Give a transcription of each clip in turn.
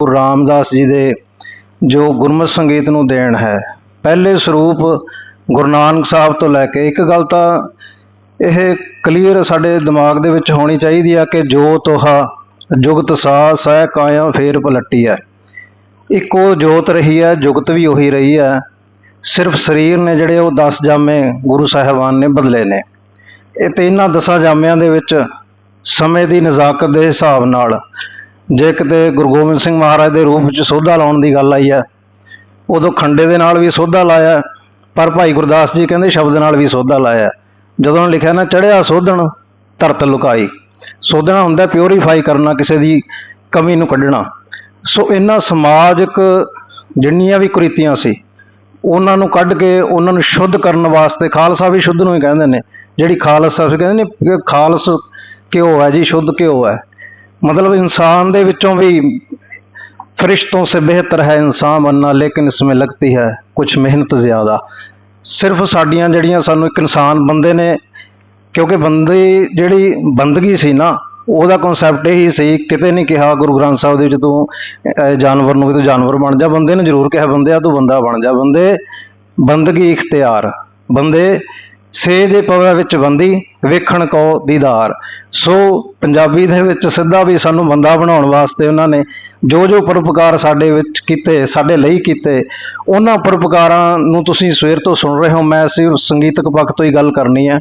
ਗੁਰੂ ਰਾਮਦਾਸ ਜੀ ਦੇ ਜੋ ਗੁਰਮਤ ਸੰਗੀਤ ਨੂੰ ਦੇਣ ਹੈ, ਪਹਿਲੇ ਸਰੂਪ ਗੁਰੂ ਨਾਨਕ ਸਾਹਿਬ ਤੋਂ ਲੈ ਕੇ, ਇੱਕ ਗੱਲ ਤਾਂ ਇਹ ਕਲੀਅਰ ਸਾਡੇ ਦਿਮਾਗ ਦੇ ਵਿੱਚ ਹੋਣੀ ਚਾਹੀਦੀ ਆ ਕਿ ਜੋ ਤੋਹਾ ਜੁਗਤ ਸਾਹ ਸਹਿ ਕਾਇਆ ਫੇਰ ਪਲਟੀ ਹੈ। ਇੱਕੋ ਜੋਤ ਰਹੀ ਹੈ, ਜੁਗਤ ਵੀ ਉਹੀ ਰਹੀ ਹੈ। ਸਿਰਫ ਸਰੀਰ ਨੇ ਜਿਹੜੇ ਉਹ 10 ਜਾਮੇ ਗੁਰੂ ਸਾਹਿਬਾਨ ਨੇ ਬਦਲੇ ਨੇ। ਇਹ ਤੇ ਇਹਨਾਂ ਦਸਾਂ ਜਾਮਿਆਂ ਦੇ ਵਿੱਚ ਸਮੇਂ ਦੀ ਨਜ਼ਾਕਤ ਦੇ ਹਿਸਾਬ ਨਾਲ ਜੇ ਕਿਤੇ ਗੁਰੂ ਗੋਬਿੰਦ ਸਿੰਘ ਮਹਾਰਾਜ ਦੇ ਰੂਪ ਵਿੱਚ ਸੋਧਾ ਲਾਉਣ ਦੀ ਗੱਲ ਆਈ ਹੈ, ਉਦੋਂ ਖੰਡੇ ਦੇ ਨਾਲ ਵੀ ਸੋਧਾ ਲਾਇਆ, ਪਰ ਭਾਈ ਗੁਰਦਾਸ ਜੀ ਕਹਿੰਦੇ ਸ਼ਬਦ ਨਾਲ ਵੀ ਸੋਧਾ ਲਾਇਆ। ਜਦੋਂ ਲਿਖਿਆ ਨਾ ਚੜਿਆ ਸੋਧਣ, ਧਰਤ ਲੁਕਾਈ। ਸੋਧਣਾ ਹੁੰਦਾ ਪਿਓਰੀਫਾਈ ਕਰਨਾ, ਕਿਸੇ ਦੀ ਕਮੀ ਨੂੰ ਕੱਢਣਾ। ਸੋ ਇਹਨਾਂ ਸਮਾਜਿਕ ਜਿੰਨੀਆਂ ਵੀ ਕੁਰੀਤੀਆਂ ਸੀ, ਉਹਨਾਂ ਨੂੰ ਕੱਢ ਕੇ ਉਹਨਾਂ ਨੂੰ ਸ਼ੁੱਧ ਕਰਨ ਵਾਸਤੇ ਖਾਲਸਾ ਵੀ ਸ਼ੁੱਧ ਨੂੰ ਹੀ ਕਹਿੰਦੇ ਨੇ, ਜਿਹੜੀ ਖਾਲਸਾ ਸੀ ਕਹਿੰਦੇ ਨੇ ਖਾਲਸ ਘਿਓ ਹੈ ਜੀ, ਸ਼ੁੱਧ ਘਿਓ ਹੈ। ਮਤਲਬ ਇਨਸਾਨ ਦੇ ਵਿੱਚੋਂ ਵੀ ਫਰਿਸ਼ਤੋਂ ਸੇ ਬਿਹਤਰ ਹੈ ਇਨਸਾਨ ਬੰਨਾ ਲੇਕਿਨ ਇਸ ਵਿੱਚ ਲੱਗਤੀ ਹੈ ਕੁਝ ਮਿਹਨਤ ਜ਼ਿਆਦਾ। ਸਿਰਫ ਸਾਡੀਆਂ ਜਿਹੜੀਆਂ ਸਾਨੂੰ ਇੱਕ ਇਨਸਾਨ ਬੰਦੇ ਨੇ, ਕਿਉਂਕਿ ਬੰਦੇ ਜਿਹੜੀ ਬੰਦਗੀ ਸੀ ਨਾ ਉਹਦਾ ਕਨਸੈਪਟ ਇਹੀ ਸੀ, ਕਿਤੇ ਨਹੀਂ ਕਿਹਾ ਗੁਰੂ ਗ੍ਰੰਥ ਸਾਹਿਬ ਦੇ ਵਿੱਚ ਤੂੰ ਜਾਨਵਰ ਨੂੰ ਵੀ ਤੂੰ ਜਾਨਵਰ ਬਣ ਜਾ, ਬੰਦੇ ਨੇ ਜ਼ਰੂਰ ਕਿਹਾ, ਬੰਦੇ ਆ ਤੂੰ ਬੰਦਾ ਬਣ ਜਾ, ਬੰਦੇ ਬੰਦਗੀ ਇਖਤਿਆਰ, ਬੰਦੇ ਸੇ ਦੇ ਪਵੇ ਵਿੱਚ ਬੰਦੀ, ਵੇਖਣ ਕੋ ਦੀਦਾਰ। ਸੋ ਪੰਜਾਬੀ ਦੇ ਵਿੱਚ ਸਿੱਧਾ ਵੀ ਸਾਨੂੰ ਬੰਦਾ ਬਣਾਉਣ ਵਾਸਤੇ ਉਹਨਾਂ ਨੇ ਜੋ ਜੋ ਪਰਉਪਕਾਰ ਸਾਡੇ ਵਿੱਚ ਕੀਤੇ, ਸਾਡੇ ਲਈ ਕੀਤੇ, ਉਹਨਾਂ ਪਰਉਪਕਾਰਾਂ ਨੂੰ ਤੁਸੀਂ ਸਵੇਰ ਤੋਂ ਸੁਣ ਰਹੇ ਹੋ, ਮੈਂ ਸਿਰਫ ਸੰਗੀਤਕ ਪੱਖ ਤੋਂ ਹੀ ਗੱਲ ਕਰਨੀ ਹੈ।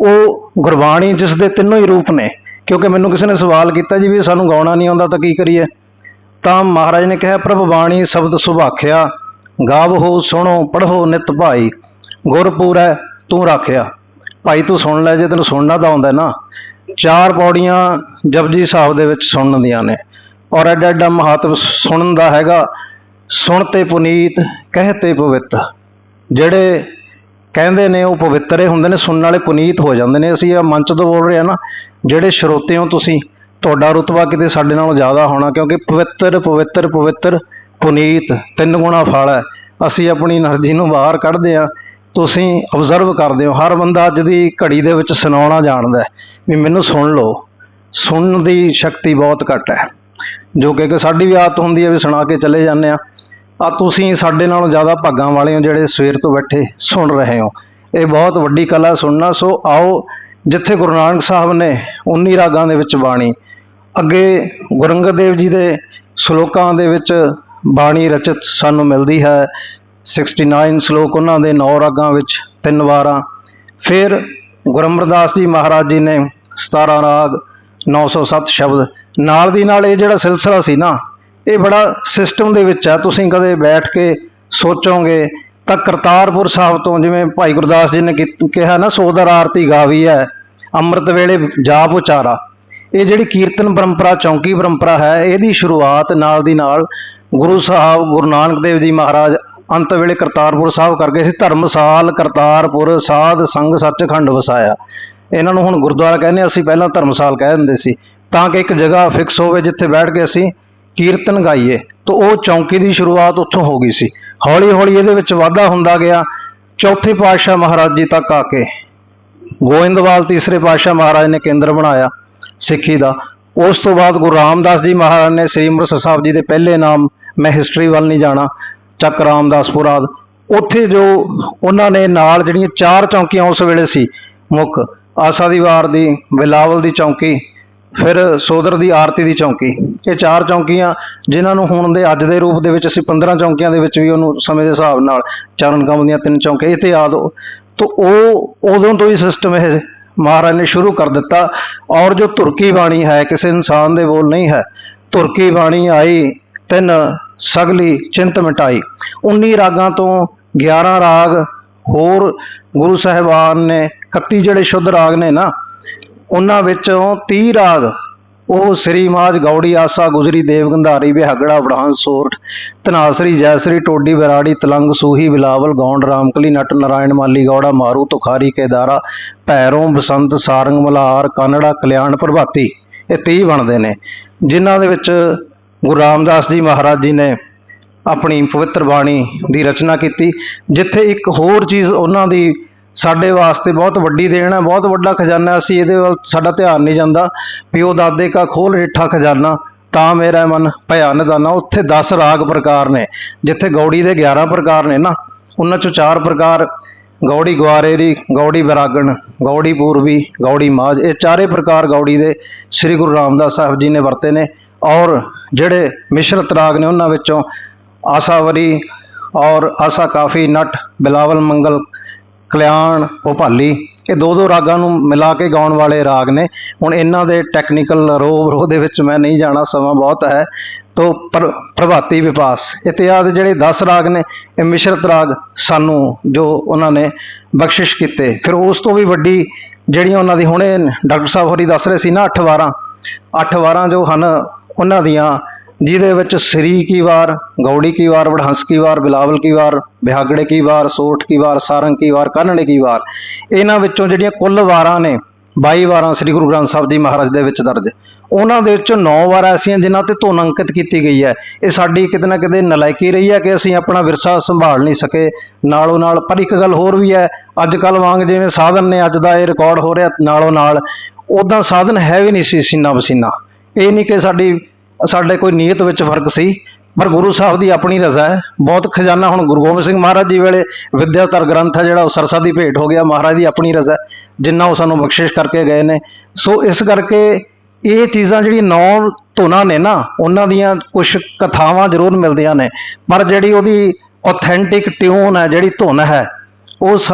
ਉਹ ਗੁਰਬਾਣੀ ਜਿਸ ਦੇ ਤਿੰਨੋਂ ਹੀ ਰੂਪ ਨੇ ਕਿਉਂਕਿ ਮੈਨੂੰ ਕਿਸੇ ਨੇ ਸਵਾਲ ਕੀਤਾ ਜੀ ਵੀ ਸਾਨੂੰ ਗਾਉਣਾ ਨਹੀਂ ਆਉਂਦਾ ਤਾਂ ਕੀ ਕਰੀਏ? ਤਾਂ ਮਹਾਰਾਜ ਨੇ ਕਿਹਾ, ਪ੍ਰਭ ਬਾਣੀ ਸ਼ਬਦ ਸੁਭਾਖਿਆ ਗਾਵੋ, ਸੁਣੋ, ਪੜ੍ਹੋ ਨਿਤ ਭਾਈ ਗੁਰਪੂਰੈ ਤੂੰ ਰੱਖਿਆ। ਭਾਈ, ਤੂੰ ਸੁਣ ਲੈ, ਜੇ ਤੈਨੂੰ ਸੁਣਨਾ ਤਾਂ ਆਉਂਦਾ ਨਾ। ਚਾਰ ਪੌੜੀਆਂ ਜਪਜੀ ਸਾਹਿਬ ਦੇ ਵਿੱਚ ਸੁਣਨ ਦੀਆਂ ਨੇ। ਔਰ ਐਡਾ ਐਡਾ ਮਹੱਤਵ ਸੁਣਨ ਦਾ ਹੈਗਾ, ਸੁਣ ਤੇ ਪੁਨੀਤ, ਕਹਿ ਤੇ ਪਵਿੱਤ। ਜਿਹੜੇ ਕਹਿੰਦੇ ਨੇ, ਉਹ ਪਵਿੱਤਰੇ ਹੁੰਦੇ ਨੇ, ਸੁਣਨ ਵਾਲੇ ਪੁਨੀਤ ਹੋ ਜਾਂਦੇ ਨੇ। ਅਸੀਂ ਇਹ ਮੰਚ ਤੋਂ ਬੋਲ ਰਹੇ ਹਾਂ ਨਾ, ਜਿਹੜੇ ਸਰੋਤੇ ਹੋ ਤੁਸੀਂ, ਤੁਹਾਡਾ ਰਤਬਾ ਕਿਤੇ ਸਾਡੇ ਨਾਲੋਂ ਜ਼ਿਆਦਾ ਹੋਣਾ, ਕਿਉਂਕਿ ਪਵਿੱਤਰ ਪਵਿੱਤਰ ਪਵਿੱਤਰ ਪੁਨੀਤ, ਤਿੰਨ ਗੁਣਾ ਫਲ ਹੈ। ਅਸੀਂ ਆਪਣੀ એનર્ਜੀ ਨੂੰ ਬਾਹਰ ਕੱਢਦੇ ਆ ਤੁਸੀਂ ਆਬਜ਼ਰਵ ਕਰਦੇ ਹੋ। ਹਰ ਬੰਦਾ ਅੱਜ ਦੀ ਘੜੀ ਦੇ ਵਿੱਚ ਸੁਣਾਉਣਾ ਜਾਣਦਾ ਵੀ ਮੈਨੂੰ ਸੁਣ ਲਓ। ਸੁਣਨ ਦੀ ਸ਼ਕਤੀ ਬਹੁਤ ਘੱਟ ਹੈ। ਜੋ ਕਿ ਸਾਡੀ ਵੀ ਆਦਤ ਹੁੰਦੀ ਹੈ ਵੀ ਸੁਣਾ ਕੇ ਚਲੇ ਜਾਂਦੇ ਆ ਆ ਤੁਸੀਂ ਸਾਡੇ ਨਾਲੋਂ ਜ਼ਿਆਦਾ ਭਾਗਾਂ ਵਾਲੇ ਹੋ ਜਿਹੜੇ ਸਵੇਰ ਤੋਂ ਬੈਠੇ ਸੁਣ ਰਹੇ ਹੋ। ਇਹ ਬਹੁਤ ਵੱਡੀ ਕਲਾ ਸੁਣਨਾ, ਸੋ ਆਓ ਜਿੱਥੇ ਗੁਰੂ ਨਾਨਕ ਸਾਹਿਬ ਨੇ 19 ਰਾਗਾਂ ਦੇ ਵਿੱਚ ਬਾਣੀ, ਅੱਗੇ ਗੁਰੂ ਅੰਗਦ ਦੇਵ ਜੀ ਦੇ ਸ਼ਲੋਕਾਂ ਦੇ ਵਿੱਚ ਬਾਣੀ ਰਚਿਤ ਸਾਨੂੰ ਮਿਲਦੀ ਹੈ। 69 ਸ਼ਲੋਕ ਉਹਨਾਂ ਦੇ 9 ਰਾਗਾਂ ਵਿੱਚ ਤਿੰਨ ਵਾਰਾਂ। ਫਿਰ ਗੁਰੂ ਅਮਰਦਾਸ ਜੀ ਮਹਾਰਾਜ ਜੀ ਨੇ 17 ਰਾਗ 907 ਸ਼ਬਦ। ਨਾਲ ਦੀ ਨਾਲ ਇਹ ਜਿਹੜਾ ਸਿਲਸਿਲਾ ਸੀ ਨਾ ਇਹ ਬੜਾ ਸਿਸਟਮ ਦੇ ਵਿੱਚ ਆ। ਤੁਸੀਂ ਕਦੇ ਬੈਠ ਕੇ ਸੋਚੋਗੇ ਤਾਂ ਕਰਤਾਰਪੁਰ ਸਾਹਿਬ ਤੋਂ ਜਿਵੇਂ ਭਾਈ ਗੁਰਦਾਸ ਜੀ ਨੇ ਕੀ- ਕਿਹਾ ਨਾ ਸੋਦਰ ਆਰਤੀ ਗਾਵੀ ਹੈ, ਅੰਮ੍ਰਿਤ ਵੇਲੇ ਜਾਪ ਉਚਾਰਾ ਇਹ ਜਿਹੜੀ ਕੀਰਤਨ ਪਰੰਪਰਾ, ਚੌਂਕੀ ਪਰੰਪਰਾ ਹੈ, ਇਹਦੀ ਸ਼ੁਰੂਆਤ ਨਾਲ ਦੀ ਨਾਲ ਗੁਰੂ ਸਾਹਿਬ, ਗੁਰੂ ਨਾਨਕ ਦੇਵ ਜੀ ਮਹਾਰਾਜ ਅੰਤ ਵੇਲੇ ਕਰਤਾਰਪੁਰ ਸਾਹਿਬ ਕਰਕੇ ਸੀ। ਧਰਮਸਾਲ, ਕਰਤਾਰਪੁਰ, ਸਾਧ, ਸੰਗ, ਸੱਚਖੰਡ ਵਸਾਇਆ। ਇਹਨਾਂ ਨੂੰ ਹੁਣ ਗੁਰਦੁਆਰਾ ਕਹਿੰਦੇ ਅਸੀਂ ਪਹਿਲਾਂ ਧਰਮਸਾਲ ਕਹਿ ਦਿੰਦੇ ਸੀ। ਤਾਂ ਕਿ ਇੱਕ ਜਗ੍ਹਾ ਫਿਕਸ ਹੋਵੇ ਜਿੱਥੇ ਬੈਠ ਕੇ ਅਸੀਂ ਕੀਰਤਨ ਗਾਈਏ, ਤਾਂ ਉਹ ਚੌਂਕੀ ਦੀ ਸ਼ੁਰੂਆਤ ਉੱਥੋਂ ਹੋ ਗਈ ਸੀ। ਹੌਲੀ ਹੌਲੀ ਇਹਦੇ ਵਿੱਚ ਵਾਧਾ ਹੁੰਦਾ ਗਿਆ। ਚੌਥੇ ਪਾਤਸ਼ਾਹ ਮਹਾਰਾਜ ਜੀ ਤੱਕ ਆ ਕੇ ਗੋਇੰਦਵਾਲ ਤੀਸਰੇ ਪਾਤਸ਼ਾਹ ਮਹਾਰਾਜ ਨੇ ਕੇਂਦਰ ਬਣਾਇਆ ਸਿੱਖੀ ਦਾ। ਉਸ ਤੋਂ ਬਾਅਦ ਗੁਰੂ ਰਾਮਦਾਸ ਜੀ ਮਹਾਰਾਜ ਨੇ ਸ੍ਰੀ ਅੰਮ੍ਰਿਤਸਰ ਸਾਹਿਬ ਜੀ ਦੇ ਪਹਿਲੇ ਨਾਮ, ਮੈਂ ਹਿਸਟਰੀ ਵੱਲ ਨਹੀਂ ਜਾਣਾ, ਚੱਕ ਰਾਮਦਾਸਪੁਰ ਆਦ। ਉੱਥੇ ਜੋ ਉਹਨਾਂ ਨੇ ਨਾਲ ਜਿਹੜੀਆਂ ਚਾਰ ਚੌਂਕੀਆਂ ਉਸ ਵੇਲੇ ਸੀ, ਮੁੱਖ ਆਸਾ ਦੀ ਵਾਰ ਦੀ, ਬਿਲਾਵਲ ਦੀ ਚੌਂਕੀ ਫਿਰ ਸੋਦਰ ਦੀ ਆਰਤੀ ਦੀ ਚੌਂਕੀ। ਇਹ ਚਾਰ ਚੌਂਕੀਆਂ ਜਿਨ੍ਹਾਂ ਨੂੰ ਹੁਣ ਦੇ ਅੱਜ ਦੇ ਰੂਪ ਦੇ ਵਿੱਚ ਅਸੀਂ 15 ਚੌਂਕੀਆਂ ਦੇ ਵਿੱਚ ਵੀ ਉਹਨੂੰ ਸਮੇਂ ਦੇ ਹਿਸਾਬ ਨਾਲ ਚਰਨ ਕਮ ਦੀਆਂ ਤਿੰਨ ਚੌਂਕੀਆਂ, ਇਹ ਤੇ ਯਾਦ ਹੋ। ਤੋ ਉਹ ਉਦੋਂ ਤੋਂ ਹੀ ਸਿਸਟਮ ਇਹ ਮਹਾਰਾਜ ਨੇ ਸ਼ੁਰੂ ਕਰ ਦਿੱਤਾ। ਔਰ ਜੋ ਤੁਰਕੀ ਬਾਣੀ ਹੈ, ਕਿਸੇ ਇਨਸਾਨ ਦੇ ਬੋਲ ਨਹੀਂ ਹੈ। ਤੁਰਕੀ ਬਾਣੀ ਆਈ, ਤਿੰਨ ਸਗਲੀ ਚਿੰਤ ਮਿਟਾਈ। 19 ਰਾਗਾਂ ਤੋਂ 11 ਰਾਗ ਹੋਰ ਗੁਰੂ ਸਾਹਿਬਾਨ ਨੇ 31 ਜਿਹੜੇ ਸ਼ੁੱਧ ਰਾਗ ਨੇ ਨਾ ਉਹਨਾਂ ਵਿੱਚੋਂ 30 ਰਾਗ, ਉਹ ਸ੍ਰੀ ਮਾਜ ਗੌੜੀ ਆਸਾ, ਗੁਜਰੀ ਦੇਵ ਗੰਧਾਰੀ ਬਿਹਾਗੜਾ ਬੜਾਂਸ ਸੋਰਠ ਤਨਾਸਰੀ ਜੈਸਰੀ, ਟੋਡੀ ਬਰਾੜੀ ਤਲੰਗ, ਸੂਹੀ, ਬਿਲਾਵਲ, ਗੌਂਡ, ਰਾਮਕਲੀ, ਨਟ, ਨਾਰਾਇਣ, ਮਾਲੀ ਗੌੜਾ, ਮਾਰੂ, ਤੁਖਾਰੀ, ਕੇਦਾਰਾ, ਭੈਰੋਂ, ਬਸੰਤ, ਸਾਰੰਗ, ਮਲਾਰ, ਕਾਨੜਾ, ਕਲਿਆਣ, ਪ੍ਰਭਾਤੀ, ਇਹ 30 ਬਣਦੇ ਨੇ। ਜਿਨ੍ਹਾਂ ਦੇ ਵਿੱਚ ਗੁਰੂ ਰਾਮਦਾਸ ਜੀ ਮਹਾਰਾਜ ਜੀ ਨੇ ਆਪਣੀ ਪਵਿੱਤਰ ਬਾਣੀ ਦੀ ਰਚਨਾ ਕੀਤੀ, ਜਿੱਥੇ ਇੱਕ ਹੋਰ ਚੀਜ਼ ਉਹਨਾਂ ਦੀ ਸਾਡੇ ਵਾਸਤੇ ਬਹੁਤ ਵੱਡੀ ਦੇਣ ਹੈ, ਬਹੁਤ ਵੱਡਾ ਖਜ਼ਾਨਾ ਅਸੀਂ ਇਹਦੇ ਵੱਲ ਸਾਡਾ ਧਿਆਨ ਨਹੀਂ ਜਾਂਦਾ। ਪਿਓ ਦਾਦੇ ਕਾ ਖੋਲ ਰੇਠਾ ਖਜ਼ਾਨਾ, ਤਾਂ ਮੇਰਾ ਮਨ ਭਇਆ ਨਿਦਾਨਾ ਉੱਥੇ 10 ਰਾਗ ਪ੍ਰਕਾਰ ਨੇ, ਜਿੱਥੇ ਗੌੜੀ ਦੇ 11 ਪ੍ਰਕਾਰ ਨੇ ਨਾ, ਉਹਨਾਂ ਚੋਂ ਚਾਰ ਪ੍ਰਕਾਰ, ਗੌੜੀ ਗਵਾਰੇਰੀ ਗੌੜੀ ਬਰਾਗਣ, ਗੌੜੀ ਪੂਰਬੀ, ਗੌੜੀ ਮਾਝ, ਇਹ ਚਾਰੇ ਪ੍ਰਕਾਰ ਗੌੜੀ ਦੇ ਸ੍ਰੀ ਗੁਰੂ ਰਾਮਦਾਸ ਸਾਹਿਬ ਜੀ ਨੇ ਵਰਤੇ ਨੇ। ਔਰ ਜਿਹੜੇ ਮਿਸ਼ਰਤ ਰਾਗ ਨੇ, ਉਹਨਾਂ ਵਿੱਚੋਂ ਆਸਾਵਰੀ ਔਰ ਆਸਾ ਕਾਫੀ ਨਟ, ਬਿਲਾਵਲ ਮੰਗਲ ਕਲਿਆਣ, ਭੋਪਾਲੀ, ਇਹ ਦੋ ਦੋ ਰਾਗਾਂ ਨੂੰ ਮਿਲਾ ਕੇ ਗਾਉਣ ਵਾਲੇ ਰਾਗ ਨੇ। ਹੁਣ ਇਹਨਾਂ ਦੇ ਟੈਕਨੀਕਲ ਰੋਹ ਰੋਹ ਦੇ ਵਿੱਚ ਮੈਂ ਨਹੀਂ ਜਾਣਾ, ਸਮਾਂ ਬਹੁਤ ਹੈ। ਤੋ ਪ੍ਰਭਾਤੀ ਵਿਪਾਸ ਇਤਿਆਦ ਜਿਹੜੇ 10 ਰਾਗ ਨੇ, ਇਹ ਮਿਸ਼ਰਤ ਰਾਗ ਸਾਨੂੰ ਜੋ ਉਹਨਾਂ ਨੇ ਬਖਸ਼ਿਸ਼ ਕੀਤੇ। ਫਿਰ ਉਸ ਤੋਂ ਵੀ ਵੱਡੀ ਜਿਹੜੀਆਂ ਉਹਨਾਂ ਦੀ ਹੁਣੇ ਡਾਕਟਰ ਸਾਹਿਬ ਹੋਰੀ ਦੱਸ ਰਹੇ ਸੀ ਨਾ 8 ਵਾਰਾਂ 8 ਵਾਰਾਂ ਜੋ ਹਨ, ਉਹਨਾਂ ਦੀਆਂ ਜਿਹਦੇ ਵਿੱਚ ਸ੍ਰੀ ਕੀ ਵਾਰ, ਗੌੜੀ ਕੀ ਵਾਰ ਵਡਹੰਸ ਕੀ ਵਾਰ, ਬਿਲਾਵਲ ਕੀ ਵਾਰ, ਬਿਹਾਗੜੇ ਕੀ ਵਾਰ, ਸੋਠ ਕੀ ਵਾਰ, ਸਾਰੰਗ ਕੀ ਵਾਰ ਕਾਨੜੇ ਕੀ ਵਾਰ, ਇਹਨਾਂ ਵਿੱਚੋਂ ਜਿਹੜੀਆਂ ਕੁੱਲ ਵਾਰਾਂ ਨੇ 22 ਵਾਰਾਂ ਸ੍ਰੀ ਗੁਰੂ ਗ੍ਰੰਥ ਸਾਹਿਬ ਜੀ ਮਹਾਰਾਜ ਦੇ ਵਿੱਚ ਦਰਜ, ਉਹਨਾਂ ਦੇ ਵਿੱਚੋਂ 9 ਵਾਰ ਐਸੀਆਂ ਜਿਨ੍ਹਾਂ ਤੇ ਧੁਨ ਅੰਕਿਤ ਕੀਤੀ ਗਈ ਹੈ, ਇਹ ਸਾਡੀ ਕਿਤੇ ਨਾ ਕਿਤੇ ਨਲਾਇਕੀ ਰਹੀ ਹੈ ਕਿ ਅਸੀਂ ਆਪਣਾ ਵਿਰਸਾ ਸੰਭਾਲ ਨਹੀਂ ਸਕੇ, ਨਾਲੋਂ ਨਾਲ, ਪਰ ਇੱਕ ਗੱਲ ਹੋਰ ਵੀ ਹੈ, ਅੱਜ ਕੱਲ ਵਾਂਗ ਜਿਵੇਂ ਸਾਧਨ ਨੇ, ਅੱਜ ਦਾ ਇਹ ਰਿਕਾਰਡ ਹੋ ਰਿਹਾ, ਨਾਲੋਂ ਨਾਲ ਉਦਾਂ ਸਾਧਨ ਹੈ ਵੀ ਨਹੀਂ ਸੀ, ਸੀਨਾ ਵਸੀਨਾ, ਇਹ ਨਹੀਂ ਕਿ ਸਾਡੀ ਸਾਡੇ ਕੋਈ ਨੀਅਤ ਵਿੱਚ ਫ਼ਰਕ ਸੀ ਪਰ ਗੁਰੂ ਸਾਹਿਬ ਦੀ ਆਪਣੀ ਰਜ਼ਾ ਹੈ। ਬਹੁਤ ਖਜ਼ਾਨਾ ਹੁਣ ਗੁਰੂ ਗੋਬਿੰਦ ਸਿੰਘ ਮਹਾਰਾਜ ਜੀ ਵੇਲੇ ਵਿਦਿਆਧਰ ਗ੍ਰੰਥ ਹੈ ਜਿਹੜਾ ਉਹ ਸਰਸਾ ਦੀ ਭੇਟ ਹੋ ਗਿਆ ਮਹਾਰਾਜ ਦੀ ਆਪਣੀ ਰਜ਼ਾ ਹੈ, ਜਿੰਨਾ ਉਹ ਸਾਨੂੰ ਬਖਸ਼ਿਸ਼ ਕਰਕੇ ਗਏ ਨੇ। ਸੋ ਇਸ ਕਰਕੇ ਇਹ ਚੀਜ਼ਾਂ ਜਿਹੜੀ ਨੌ ਧੁਨਾਂ ਨੇ ਨਾ ਉਹਨਾਂ ਦੀਆਂ ਕੁਝ ਕਥਾਵਾਂ ਜ਼ਰੂਰ ਮਿਲਦੀਆਂ ਨੇ। ਪਰ ਜਿਹੜੀ ਉਹਦੀ ਆਥੈਂਟਿਕ ਟਿਊਨ ਹੈ ਜਿਹੜੀ ਧੁਨ ਹੈ ਉਹ ਸ-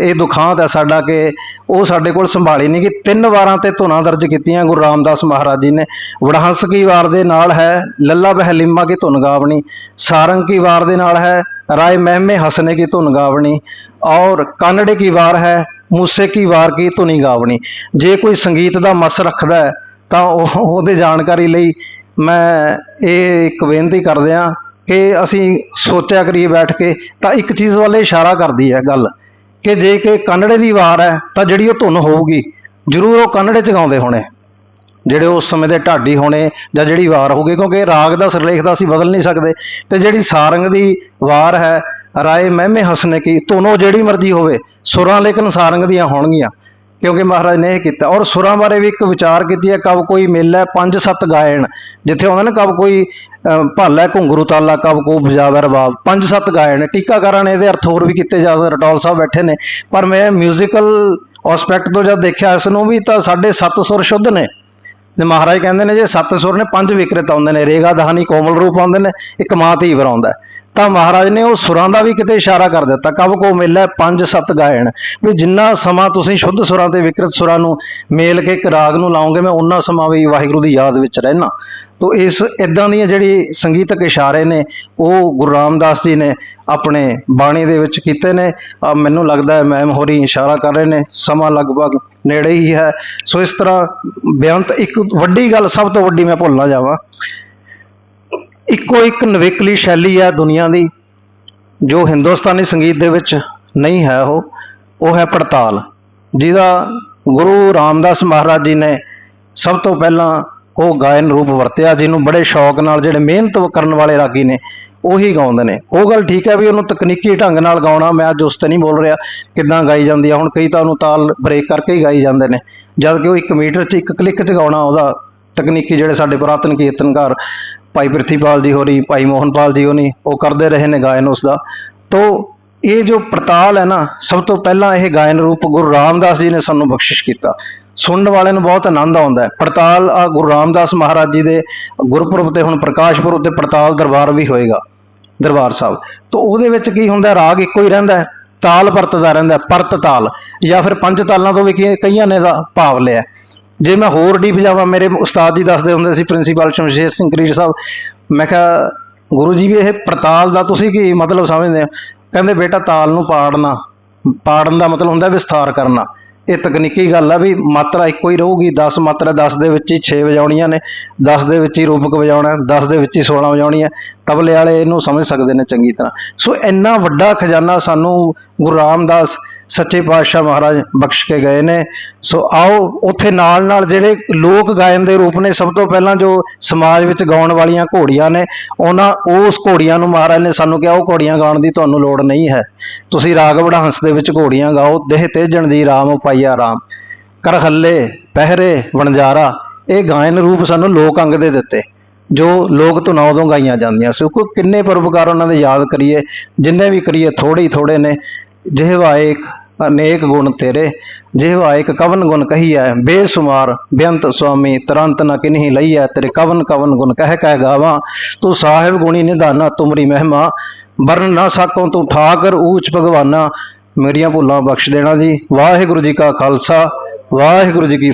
ਇਹ ਦੁਖਾਂਤ ਹੈ ਸਾਡਾ ਕਿ ਉਹ ਸਾਡੇ ਕੋਲ ਸੰਭਾਲੀ ਨਹੀਂ ਕਿ ਤਿੰਨ ਵਾਰਾਂ ਤੇ ਧੁਨਾਂ ਦਰਜ ਕੀਤੀਆਂ ਗੁਰੂ ਰਾਮਦਾਸ ਮਹਾਰਾਜ ਜੀ ਨੇ। ਵੜਹੰਸ ਕੀ ਵਾਰ ਦੇ ਨਾਲ ਹੈ, ਲੱਲਾ ਬਹਿਲਿਮਾ ਕੀ ਧੁਨ ਗਾਵਣੀ। ਸਾਰੰਗ ਕੀ ਵਾਰ ਦੇ ਨਾਲ ਹੈ, ਰਾਏ ਮਹਿਮੇ ਹਸਨੇ ਕੀ ਧੁਨ ਗਾਵਣੀ। ਔਰ ਕਾਨੜੇ ਕੀ ਵਾਰ ਹੈ, ਮੂਸੇ ਕੀ ਵਾਰ ਕੀ ਧੁਨੀ ਗਾਵਣੀ। ਜੇ ਕੋਈ ਸੰਗੀਤ ਦਾ ਮਸ ਰੱਖਦਾ ਤਾਂ ਉਹ ਉਹਦੇ ਜਾਣਕਾਰੀ ਲਈ ਮੈਂ ਇਹ ਇੱਕ ਬੇਨਤੀ ਕਰਦੇ ਹਾਂ ਕਿ ਅਸੀਂ ਸੋਚਿਆ ਕਰੀਏ ਬੈਠ ਕੇ, ਤਾਂ ਇੱਕ ਚੀਜ਼ ਵੱਲ ਇਸ਼ਾਰਾ ਕਰਦੀ ਹੈ ਗੱਲ, ਕਿ ਜੇ ਕਿ ਕੰਨੜੇ ਦੀ ਵਾਰ ਹੈ, ਤਾਂ ਜਿਹੜੀ ਉਹ ਧੁਨ ਹੋਊਗੀ, ਜ਼ਰੂਰ ਉਹ ਕੰਨੜੇ ਚ ਗਾਉਂਦੇ ਹੋਣੇ, ਜਿਹੜੇ ਉਸ ਸਮੇਂ ਦੇ ਢਾਡੀ ਹੋਣੇ, ਜਾਂ ਜਿਹੜੀ ਵਾਰ ਹੋਊਗੀ, ਕਿਉਂਕਿ ਰਾਗ ਦਾ ਸਿਰਲੇਖ ਦਾ ਅਸੀਂ ਬਦਲ ਨਹੀਂ ਸਕਦੇ, ਤੇ ਜਿਹੜੀ ਸਾਰੰਗ ਦੀ ਵਾਰ ਹੈ, ਰਾਏ ਮਹਿਮੇ ਹਸਨੇ ਕੀ, ਧੁਨ ਉਹ ਜਿਹੜੀ ਮਰਜ਼ੀ ਹੋਵੇ, ਸੁਰਾਂ ਲੇਕਿਨ ਸਾਰੰਗ ਦੀਆਂ ਹੋਣਗੀਆਂ। ਕਿਉਂਕਿ ਮਹਾਰਾਜ ਨੇ ਇਹ ਕੀਤਾ। ਔਰ ਸੁਰਾਂ ਬਾਰੇ ਵੀ ਇੱਕ ਵਿਚਾਰ ਕੀਤੀ ਹੈ ਕਬ ਕੋਈ ਮੇਲਾ ਪੰਜ ਸੱਤ ਗਾਇਣ ਜਿੱਥੇ ਆਉਂਦਾ ਨਾ ਕਬ ਕੋਈ ਅਹ, ਭਾਲਾ ਹੈ, ਘੁੰਗਰੂ ਤਾਲਾ ਕਬ ਕੋ ਬਜਾਵੇ ਰਬਾਬ ਪੰਜ ਸੱਤ ਗਾਇਣ। ਟੀਕਾਕਾਰਾਂ ਨੇ ਇਹਦੇ ਅਰਥ ਹੋਰ ਵੀ ਕੀਤੇ ਜਾ ਸਕਦੇ ਰਟੌਲ ਸਾਹਿਬ ਬੈਠੇ ਨੇ। ਪਰ ਮੈਂ ਮਿਊਜ਼ੀਕਲ ਐਸਪੈਕਟ ਤੋਂ ਜਦ ਦੇਖਿਆ ਇਸ ਨੂੰ ਵੀ ਤਾਂ ਸਾਡੇ ਸੱਤ ਸੁਰ ਸ਼ੁੱਧ ਨੇ। ਤੇ ਮਹਾਰਾਜ ਕਹਿੰਦੇ ਨੇ ਜੇ ਸੱਤ ਸੁਰ ਨੇ ਪੰਜ ਵਿਕਰਤ ਆਉਂਦੇ ਨੇ। ਰੇਗਾ ਦਹਾਨੀ ਕੋਮਲ ਰੂਪ ਆਉਂਦੇ ਨੇ ਇੱਕ ਮਾਂ ਧੀ ਵਰ ਆਉਂਦਾ ਹੈ। ਤਾਂ ਮਹਾਰਾਜ ਨੇ ਉਹ ਸੁਰਾਂ ਦਾ ਵੀ ਕਿਤੇ ਇਸ਼ਾਰਾ ਕਰ ਦਿੱਤਾ। ਕਬ ਕੋ ਮਿਲੈ ਪੰਜ ਸੱਤ ਗਾਇਣ। ਵੀ ਜਿੰਨਾ ਸਮਾਂ ਤੁਸੀਂ ਸ਼ੁੱਧ ਸੁਰਾਂ ਤੇ ਵਿਕਰਤ ਸੁਰਾਂ ਨੂੰ ਮੇਲ ਕੇ ਇੱਕ ਰਾਗ ਨੂੰ ਲਾਉਂਗੇ ਮੈਂ ਉਹਨਾਂ ਸਮਾਂ ਵੀ ਵਾਹਿਗੁਰੂ ਦੀ ਯਾਦ ਵਿੱਚ ਰਹਿਣਾ ਤੋ ਇਸ ਇਦਾਂ ਦੀਆਂ ਜਿਹੜੀ ਸੰਗੀਤਕ ਇਸ਼ਾਰੇ ਨੇ, ਉਹ ਗੁਰੂ ਰਾਮਦਾਸ ਜੀ ਨੇ ਆਪਣੇ ਬਾਣੀ ਦੇ ਵਿੱਚ ਕੀਤੇ ਨੇ। ਮੈਨੂੰ ਲੱਗਦਾ ਹੈ ਮੈਮ ਹੋਰੀ ਇਸ਼ਾਰਾ ਕਰ ਰਹੇ ਨੇ। ਸਮਾਂ ਲਗਭਗ ਨੇੜੇ ਹੀ ਹੈ। ਸੋ ਇਸ ਤਰ੍ਹਾਂ ਬੇਅੰਤ ਇੱਕ ਵੱਡੀ ਗੱਲ ਸਭ ਤੋਂ ਵੱਡੀ ਮੈਂ ਭੁੱਲ ਨਾ ਜਾਵਾਂ ਇੱਕੋ ਇੱਕ ਨਵੇਕਲੀ ਸ਼ੈਲੀ ਹੈ ਦੁਨੀਆ ਦੀ, ਜੋ ਹਿੰਦੁਸਤਾਨੀ ਸੰਗੀਤ ਦੇ ਵਿੱਚ ਨਹੀਂ ਹੈ ਉਹ ਉਹ ਹੈ ਪੜਤਾਲ, ਜਿਹਦਾ ਗੁਰੂ ਰਾਮਦਾਸ ਮਹਾਰਾਜ ਜੀ ਨੇ ਸਭ ਤੋਂ ਪਹਿਲਾਂ ਉਹ ਗਾਇਨ ਰੂਪ ਵਰਤਿਆ, ਜਿਹਨੂੰ ਬੜੇ ਸ਼ੌਕ ਨਾਲ, ਜਿਹੜੇ ਮਿਹਨਤ ਕਰਨ ਵਾਲੇ ਰਾਗੀ ਨੇ, ਉਹੀ ਗਾਉਂਦੇ ਨੇ। ਉਹ ਗੱਲ ਠੀਕ ਹੈ ਵੀ ਉਹਨੂੰ ਤਕਨੀਕੀ ਢੰਗ ਨਾਲ ਗਾਉਣਾ, ਮੈਂ ਅੱਜ ਉਸ ਤੇ ਨਹੀਂ ਬੋਲ ਰਿਹਾ ਕਿੱਦਾਂ ਗਾਈ ਜਾਂਦੀ ਆ, ਹੁਣ ਕਈ ਤਾਂ ਉਹਨੂੰ ਤਾਲ ਬ੍ਰੇਕ ਕਰਕੇ ਹੀ ਗਾਈ ਜਾਂਦੇ ਨੇ ਜਦ ਕਿ ਉਹ 1 ਮੀਟਰ 'ਚ ਇੱਕ ਕਲਿੱਕ 'ਚ ਗਾਉਣਾ, ਉਹਦਾ ਤਕਨੀਕੀ ਜਿਹੜੇ ਸਾਡੇ ਪੁਰਾਤਨ ਕੀਰਤਨਕਾਰ ਭਾਈ ਪ੍ਰਿਥੀਪਾਲ ਜੀ ਹੋਰੀ ਭਾਈ ਮੋਹਨਪਾਲ ਜੀ ਹੋਣੀ, ਉਹ ਕਰਦੇ ਰਹੇ ਨੇ ਗਾਇਨ ਉਸ ਦਾ ਤੋ ਇਹ ਜੋ ਪ੍ਰਤਾਲ ਹੈ ਨਾ, ਸਭ ਤੋਂ ਪਹਿਲਾਂ ਇਹ ਗਾਇਨ ਰੂਪ ਗੁਰੂ ਰਾਮਦਾਸ ਜੀ ਨੇ ਸਾਨੂੰ ਬਖਸ਼ਿਸ਼ ਕੀਤਾ। ਸੁਣਨ ਵਾਲੇ ਨੂੰ ਬਹੁਤ ਆਨੰਦ ਆਉਂਦਾ ਹੈ। ਪੜਤਾਲ ਆ ਗੁਰੂ ਰਾਮਦਾਸ ਮਹਾਰਾਜ ਜੀ ਦੇ ਗੁਰਪੁਰਬ ਤੇ ਹੁਣ ਪ੍ਰਕਾਸ਼ ਪੁਰਬ ਤੇ ਪੜਤਾਲ ਦਰਬਾਰ ਵੀ ਹੋਏਗਾ, ਦਰਬਾਰ ਸਾਹਿਬ। ਤੋ ਉਹਦੇ ਵਿੱਚ ਕੀ ਹੁੰਦਾ ਰਾਗ ਇੱਕੋ ਹੀ ਰਹਿੰਦਾ ਹੈ। ਤਾਲ ਪਰਤਦਾ ਰਹਿੰਦਾ ਪਰਤ ਤਾਲ। ਜਾਂ ਫਿਰ ਪੰਜ ਤਾਲਾਂ ਤੋਂ ਵੀ ਕਈਆਂ ਨੇ ਦਾ ਭਾਵ ਲਿਆ ਜੇ ਮੈਂ ਹੋਰ ਡੀਪ ਜਾਵਾਂ, ਮੇਰੇ ਉਸਤਾਦ ਜੀ ਦੱਸਦੇ ਹੁੰਦੇ ਸੀ, ਪ੍ਰਿੰਸੀਪਲ ਸ਼ਮਸ਼ੇਰ ਸਿੰਘ ਕਰੀਰ ਸਾਹਿਬ, ਮੈਂ ਕਿਹਾ, ਗੁਰੂ ਜੀ, ਵੀ ਇਹ ਪੜਤਾਲ ਦਾ ਤੁਸੀਂ ਕੀ ਮਤਲਬ ਸਮਝਦੇ ਹੋ? ਕਹਿੰਦੇ, ਬੇਟਾ, ਤਾਲ ਨੂੰ ਪਾੜਨਾ, ਪਾੜਨ ਦਾ ਮਤਲਬ ਹੁੰਦਾ ਵਿਸਥਾਰ ਕਰਨਾ। ਇਹ ਤਕਨੀਕੀ ਗੱਲ ਆ ਵੀ ਮਾਤਰਾ ਇੱਕੋ ਹੀ ਰਹੂਗੀ 10 ਮਾਤਰਾ 10 ਦੇ ਵਿੱਚ ਹੀ 6 ਵਜਾਉਣੀਆਂ ਨੇ 10 ਦੇ ਵਿੱਚ ਹੀ ਰੂਪਕ ਵਜਾਉਣਾ 10 ਦੇ ਵਿੱਚ ਹੀ 16 ਵਜਾਉਣੀ ਹੈ ਤਬਲੇ ਵਾਲੇ ਇਹਨੂੰ ਸਮਝ ਸਕਦੇ ਨੇ ਚੰਗੀ ਤਰ੍ਹਾਂ। ਸੋ ਇੰਨਾ ਵੱਡਾ ਖਜ਼ਾਨਾ ਸਾਨੂੰ ਗੁਰੂ ਰਾਮਦਾਸ ਸੱਚੇ ਪਾਤਸ਼ਾਹ ਮਹਾਰਾਜ ਬਖਸ਼ ਕੇ ਗਏ ਨੇ। ਸੋ ਆਓ ਉੱਥੇ ਨਾਲ ਨਾਲ ਜਿਹੜੇ ਲੋਕ ਗਾਇਨ ਦੇ ਰੂਪ ਨੇ, ਸਭ ਤੋਂ ਪਹਿਲਾਂ ਜੋ ਸਮਾਜ ਵਿੱਚ ਗਾਉਣ ਵਾਲੀਆਂ ਘੋੜੀਆਂ ਨੇ, ਉਹਨਾਂ ਉਸ ਘੋੜੀਆਂ ਨੂੰ ਮਹਾਰਾਜ ਨੇ ਸਾਨੂੰ ਕਿਹਾ, ਉਹ ਘੋੜੀਆਂ ਗਾਉਣ ਦੀ ਤੁਹਾਨੂੰ ਲੋੜ ਨਹੀਂ ਹੈ। ਤੁਸੀਂ ਰਾਗ ਵਡਹੰਸ ਦੇ ਵਿੱਚ ਘੋੜੀਆਂ ਗਾਓ, ਦੇਹ ਤੇਜਣ ਦੀ ਰਾਮ ਪਾਈਆ ਰਾਮ। ਕਰ ਹੱਲੇ, ਪਹਿਰੇ, ਵਣਜਾਰਾ, ਇਹ ਗਾਇਨ ਰੂਪ ਸਾਨੂੰ ਲੋਕ ਅੰਗ ਦੇ ਦਿੱਤੇ, ਜੋ ਲੋਕ ਧੁਨਾਂ ਉਦੋਂ ਗਾਈਆਂ ਜਾਂਦੀਆਂ। ਸੀ ਕੋ ਕਿੰਨੇ ਪਰਉਪਕਾਰ ਉਹਨਾਂ ਦੇ ਯਾਦ ਕਰੀਏ, ਜਿੰਨੇ ਵੀ ਕਰੀਏ ਥੋੜੇ ਹੀ ਥੋੜੇ ਨੇ। ਜਿਹਵਾਏ ਅਨੇਕ ਗੁਣ ਤੇਰੇ, ਜਿਹਵਾ ਕਵਨ ਗੁਣ ਕਹੀਐ, ਬੇਸੁਮਾਰ ਬੇਅੰਤ ਸੁਆਮੀ, ਤਰੰਤ ਨ ਕਿਨਹੀ ਲਈਐ, ਤੇਰੇ ਕਵਨ ਕਵਨ ਗੁਣ ਕਹਿ ਕਹਿ ਗਾਵਾਂ, ਤੂੰ ਸਾਹਿਬ ਗੁਣੀ ਨਿਧਾਨਾ, ਤੁਮਰੀ ਮਹਿਮਾ, ਵਰਨ ਨਾ ਸਕੋ ਤੂੰ ਠਾਕਰ ਊਚ ਭਗਵਾਨਾ, ਮੇਰੀਆਂ ਭੁੱਲਾਂ ਬਖਸ਼ ਦੇਣਾ ਜੀ। ਵਾਹਿਗੁਰੂ ਜੀ ਕਾ ਖਾਲਸਾ, ਵਾਹਿਗੁਰੂ ਜੀ ਕੀ